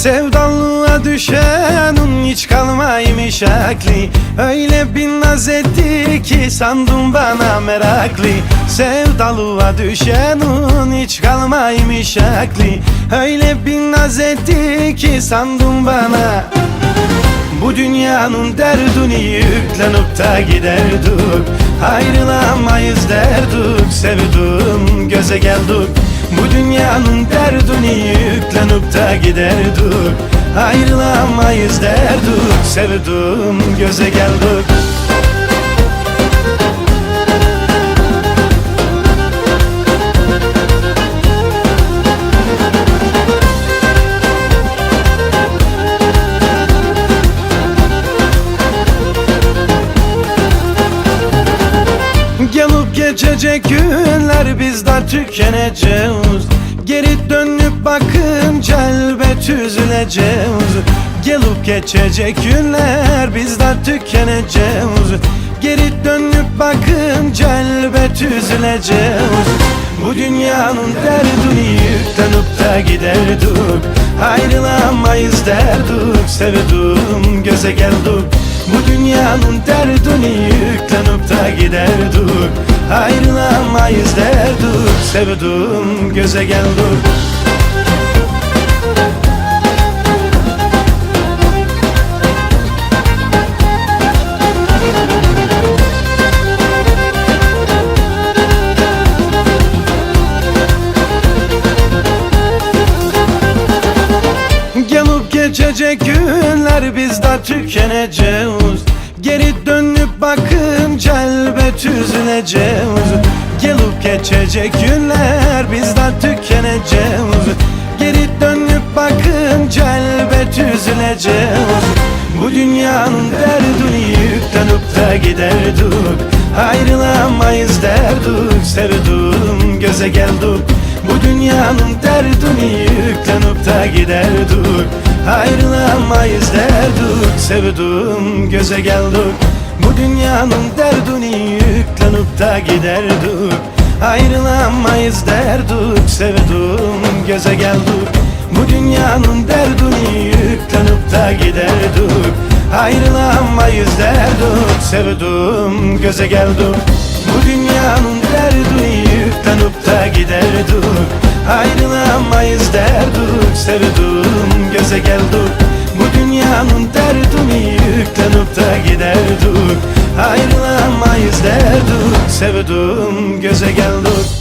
Sevdalığa düşenin hiç kalmaymış akli. Öyle bir naz etti ki sandım bana meraklı. Sevdalığa düşenin hiç kalmaymış akli. Öyle bir naz etti ki sandım bana. Bu dünyanın derdini yüklenip da giderdik. Ayrılamayız derdik sevdim göze geldik Bu dünyanın derdini yüklenip da giderdik. Ayrılamayız derdik sevdim göze geldik. Gelip geçecek günler biz de tükeneceğiz. Geri dönüp bakınca elbet üzüleceğiz. Gelip geçecek günler biz de tükeneceğiz. Geri dönüp bakınca elbet üzüleceğiz. Bu dünyanın derdini yüklenip de giderdik. Ayrılamayız derdik sevdim göze geldik. Bu dünyanın derdini yüklenip da giderdik Ayrılamayız derdik sevdim göze geldik Gelip geçecek günler biz de tükeneceğiz Geri dönüp bakınca üzüleceğiz Gelip geçecek günler biz de tükeneceğiz. Geri dönüp bakınca elbet üzüleceğiz. Bu dünyanın derdini yüklenip de giderdik. Ayrılamayız derdik sevdim göze geldik. Bu dünyanın derdini yüklenip de giderdik. Ayrılamayız derdik sevdim göze geldik. Bu dünyanın derdini yüklenip de giderdik Ayrılamayız derdik sevdim göze geldik. Bu dünyanın derdini yüklenip de giderdik Ayrılamayız derdik sevdim göze geldik. Bu dünyanın derdini yüklenip de giderdik Ayrılamayız derdik sevdim göze geldik. Bu dünyanın derdini yüklenip de giderdik Ayrılamayız sevdim göze geldim.